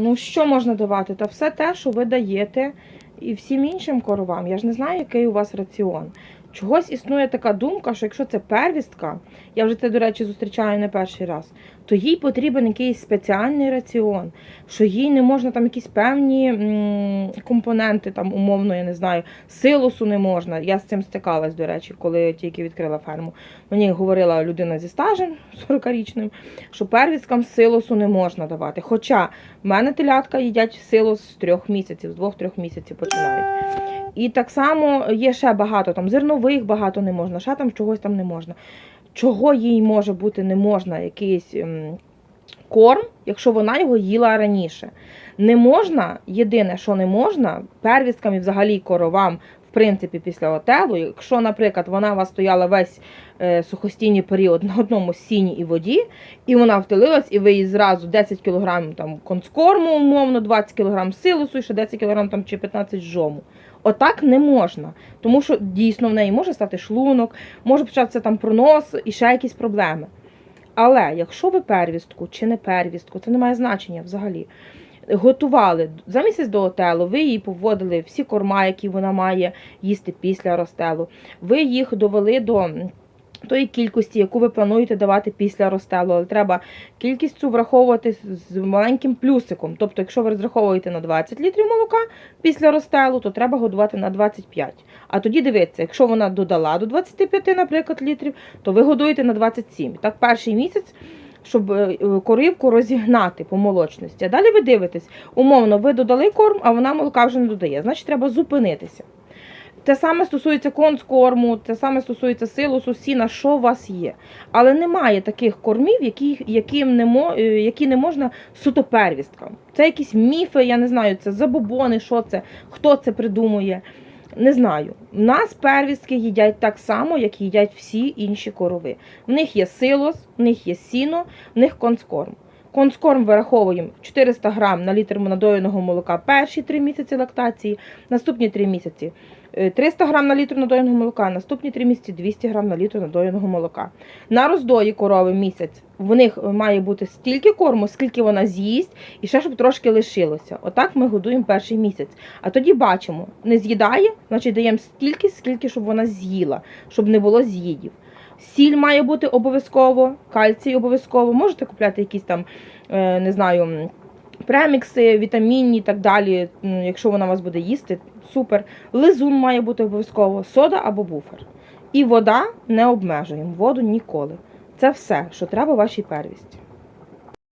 Ну, що можна давати? Та все те, що ви даєте і всім іншим коровам. Я ж не знаю, який у вас раціон. Чогось існує така думка, що якщо це первістка, я вже це, до речі, зустрічаю не перший раз, то їй потрібен якийсь спеціальний раціон, що їй не можна там якісь певні м, компоненти, там, умовно, я не знаю, силосу не можна. Я з цим стикалась, до речі, коли тільки відкрила ферму. Мені говорила людина зі стажем 40-річним, що первісткам силосу не можна давати. Хоча в мене телятка їдять силос з трьох місяців, з двох-трьох місяців починають. І так само є ще багато там зернових багато не можна, ще там чогось там не можна. Чого їй може бути не можна, якийсь ем, корм, якщо вона його їла раніше. Не можна, єдине, що не можна, первісткам і взагалі коровам, принципі, після отелу, якщо, наприклад, вона у вас стояла весь е, сухостійний період на одному сіні і воді, і вона втелилась, і ви їй зразу 10 кг там концкорму, умовно, 20 кг силосу і ще 10 кг там, чи 15 жому. Отак не можна, тому що дійсно в неї може стати шлунок, може початися там пронос і ще якісь проблеми. Але якщо ви первістку чи не первістку, це не має значення взагалі. Готували за місяць до отелу, ви їй поводили всі корма, які вона має їсти після розстелу. Ви їх довели до тої кількості, яку ви плануєте давати після розстелу. Але треба кількість цю враховувати з маленьким плюсиком. Тобто, якщо ви розраховуєте на 20 літрів молока після розстелу, то треба годувати на 25. А тоді дивіться, якщо вона додала до 25, наприклад, літрів, то ви годуєте на 27. Так, перший місяць. Щоб е, коривку розігнати по молочності. А далі ви дивитесь, умовно, ви додали корм, а вона молока вже не додає. Значить, треба зупинитися. Те саме стосується конскорму, те саме стосується силосу, сіна, що у вас є. Але немає таких кормів, які, яким не е, які не можна суто первісткам. Це якісь міфи, я не знаю, це забобони, що це, хто це придумує. Не знаю. У нас первістки їдять так само, як їдять всі інші корови. В них є силос, в них є сіно, в них конскорм. Конскорм вираховуємо 400 грам на літр надоєного молока перші 3 місяці лактації, наступні 3 місяці е, 300 грам на літр надоєного молока, наступні 3 місяці 200 грам на літр надоєного молока. На роздої корови місяць в них має бути стільки корму, скільки вона з'їсть, і ще щоб трошки лишилося. Отак ми годуємо перший місяць. А тоді бачимо, не з'їдає, значить даємо стільки, скільки щоб вона з'їла, щоб не було з'їдів. Сіль має бути обов'язково, кальцій обов'язково. Можете купляти якісь там, е, не знаю, премікси, вітамінні і так далі. Якщо вона вас буде їсти, супер. Лизун має бути обов'язково, сода або буфер. І вода не обмежуємо, воду ніколи. Це все, що треба вашій первісті.